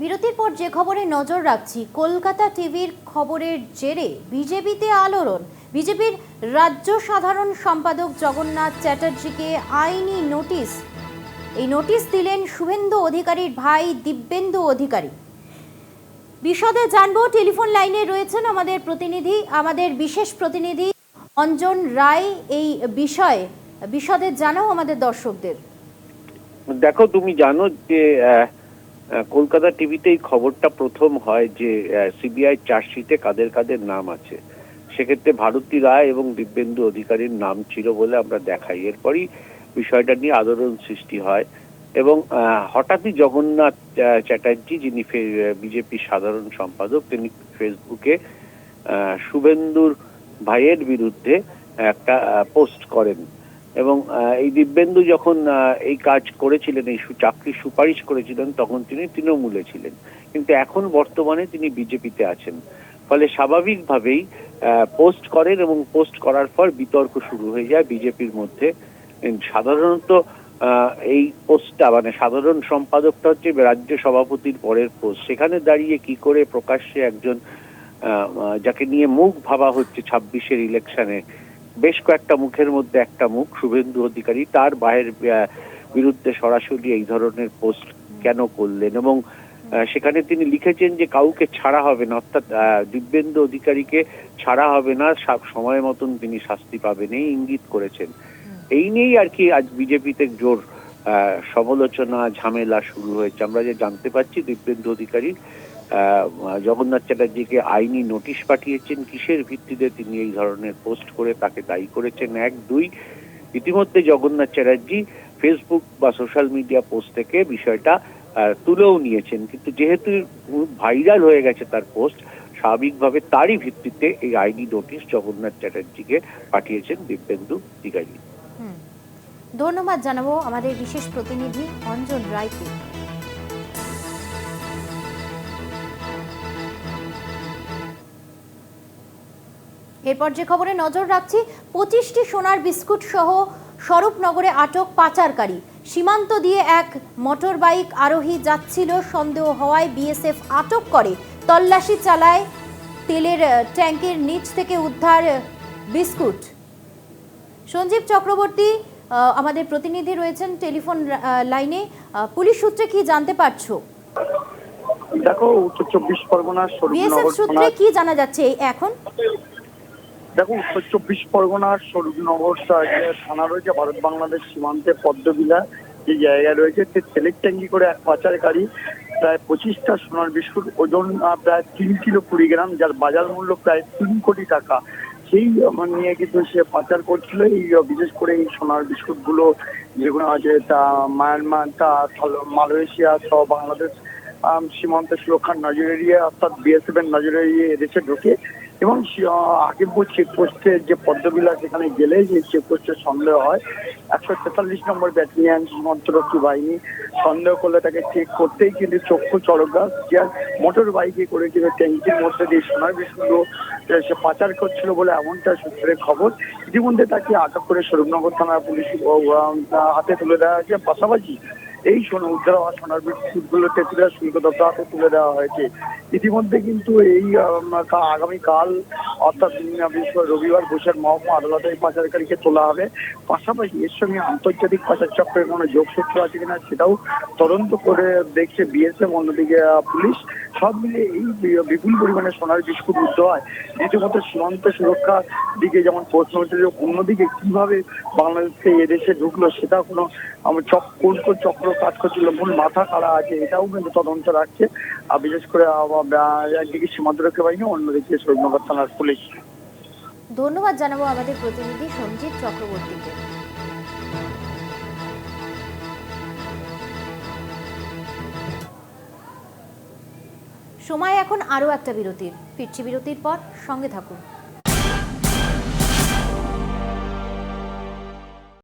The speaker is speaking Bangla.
বিরতির পর যে খবরে নজর রাখছি, কলকাতা টিভির খবরের জেরে বিজেপিতে আলোড়ন। বিজেপির রাজ্য সাধারণ সম্পাদক জগন্নাথ চ্যাটার্জিকে আইনি নোটিশ। এই নোটিশ দিলেন শুভেন্দু অধিকারীর ভাই দিব্যেন্দু অধিকারী। বিশদে জানব, টেলিফোন লাইনে রয়েছেন আমাদের প্রতিনিধি, আমাদের বিশেষ প্রতিনিধি অঞ্জন রায় এই বিষয়ে। বিশদে জানাও আমাদের দর্শকদের। দেখো, তুমি জানো যে কলকাতা টিভিতে এই খবরটা প্রথম হয় যে সিবিআই চার্জশিটে কাদের কাদের নাম আছে। সেক্ষেত্রে ভারতী রায় এবং দিব্যেন্দু অধিকারীর নাম ছিল বলে আমরা দেখাই। এরপরই বিষয়টা নিয়ে আলোড়ন সৃষ্টি হয় এবং হঠাৎই জগন্নাথ চ্যাটার্জি যিনি বিজেপি সাধারণ সম্পাদক, তিনি ফেসবুকে শুভেন্দুর ভাইয়ের বিরুদ্ধে একটা পোস্ট করেন। এবং এই দিব্যেন্দু যখন এই কাজ করেছিলেন, এই চাকরির সুপারিশ করেছিলেন, তখন তিনি তৃণমূলে ছিলেন। কিন্তু এখন বর্তমানে তিনি বিজেপিতে আছেন। ফলে স্বাভাবিকভাবেই পোস্ট করেন এবং পোস্ট করার পর বিতর্ক শুরু হয়ে যায় বিজেপির মধ্যে। সাধারণত এই পোস্টটা মানে সাধারণ সম্পাদকটা হচ্ছে রাজ্য সভাপতির পরের পোস্ট। সেখানে দাঁড়িয়ে কি করে প্রকাশ্যে একজন যাকে নিয়ে মুখ ভাবা হচ্ছে ছাব্বিশের ইলেকশনে বেশ কয়েকটা মুখের মধ্যে একটা মুখ শুভেন্দু অধিকারী তার আহ, বিরুদ্ধে সরাসরি এই ধরনের পোস্ট কেন করলেন? এবং সেখানে তিনি লিখেছেন যে কাউকে ছাড়া হবে না অর্থাৎ দিব্যেন্দু অধিকারীকে ছাড়া হবে না সব সময় মতন তিনি শাস্তি পাবেন এই ইঙ্গিত করেছেন। এই নিয়েই আর কি আজ বিজেপিতে জোর সমালোচনা ঝামেলা শুরু হয়েছে। আমরা যে জানতে পারছি দিব্যেন্দু অধিকারী জগন্নাথ চ্যাটার্জিকে আইনি নোটিশ পাঠিয়েছেন। কিসের ভিত্তিতে তিনি এই ধরনের পোস্ট করে তাকে দায়ী করেছেন? এক, দুই, ইতিমধ্যে জগন্নাথ চ্যাটার্জি ফেসবুক বা সোশ্যাল মিডিয়া পোস্ট থেকে বিষয়টা তুলেও নিয়েছেন। কিন্তু যেহেতু ভাইরাল হয়ে গেছে তার পোস্ট, স্বাভাবিকভাবে তারই ভিত্তিতে এই আইনি নোটিশ জগন্নাথ চ্যাটার্জিকে পাঠিয়েছেন দিব্যেন্দু হুম। ধন্যবাদ জানাব আমাদের বিশেষ প্রতিনিধি অঞ্জন রায়কে। এরপর যে খবরে নজর রাখছি পঁচিশটি সোনার বিস্কুট সহ স্বরূপনগরে আটক পাচারকারী। সীমান্ত দিয়ে এক মোটর বাইক আরোহী যাচ্ছিল সন্দেহ হওয়ায় বিএসএফ আটক করে। তল্লাশি চালায় তেলের ট্যাঙ্কের নিচ থেকে উদ্ধার বিস্কুট। সঞ্জীব চক্রবর্তী আমাদের প্রতিনিধি রয়েছেন টেলিফোন লাইনে। পুলিশ সূত্রে কি জানতে পারছ? দেখো উত্তর চব্বিশ পরগনার বিএসএফ সূত্রে কি জানা যাচ্ছে এখন? দেখো উত্তর চব্বিশ পরগনার স্বরূপনগর থানা রয়েছে, ভারত বাংলাদেশ সীমান্তে পদ্মবিলা যে জায়গা রয়েছে, সে তেলের ট্যাঙ্কি করে এক পাচারকারী প্রায় পঁচিশটা সোনার বিস্কুট, ওজন প্রায় তিন কিলো কুড়ি গ্রাম, যার বাজার মূল্য প্রায় তিন কোটি টাকা। সেই নিয়ে কিন্তু সে পাচার করছিল। এই বিশেষ করে এই সোনার বিস্কুটগুলো যেগুলো আছে, তা মায়ানমার, তা মালয়েশিয়া সহ বাংলাদেশ সীমান্ত সুরক্ষার নজর অর্থাৎ বিএসএফ এর নজর এদেশে ঢোকে এবং সে- আহ, আগেরপুর চেকপোস্টে যে পদ্মবিলা সেখানে গেলে যে চেকপোস্টে সন্দেহ হয়। একশো তেতাল্লিশ নম্বর ব্যাটালিয়ান সীমান্তরক্ষী বাহিনী সন্দেহ করলে তাকে চেক করতেই কিন্তু চক্ষু চড়ক গাছ যে মোটর বাইকে করে কিন্তু ট্যাঙ্কির মধ্যে দিয়ে সোনার আহ, সে পাচার করছিল বলে এমনটা সূত্রে খবর। ইতিমধ্যে তাকে আটক করে স্বরূপনগর থানার পুলিশ হাতে তুলে দেওয়া হয়েছে। পাশাপাশি এই সোনা উদ্ধার হওয়া সোনার বিস্কুটগুলো ত্রিপুরা শুল্ক দপ্তর হাতে তুলে দেওয়া হয়েছে। ইতিমধ্যে কিন্তু এই আগামীকাল, অর্থাৎ রবিবার ঘোষের মহকুমা আদালতে পাচারকারীকে তোলা হবে। পাশাপাশি এর সঙ্গে আন্তর্জাতিক পাচার চক্রের কোনো যোগসূত্র আছে কিনা সেটাও তদন্ত করে দেখছে বিএসএফ, অন্যদিকে পুলিশ। সব মিলে এই বিপুল পরিমাণে সোনার বিস্কুট উদ্ধার হয়। রীতিমতো সীমান্ত সুরক্ষার দিকে যেমন প্রশ্ন হচ্ছে যে অন্যদিকে কীভাবে বাংলাদেশকে এদেশে ঢুকলো সেটা কোনো আমার চক, কোন কোন চক্র কাজ করছিল, মূল মাথা কারা আছে, এটাও কিন্তু তদন্ত রাখছে। আর বিশেষ করে একদিকে বাহিনী, অন্যদিকে থানার পুলিশ। ধন্যবাদ জানাব আমাদের প্রতিনিধি সঞ্জীব চক্রবর্তীকে। সময় এখন আরও একটা বিরতির। ফিরছি বিরতির পর সঙ্গে থাকুন।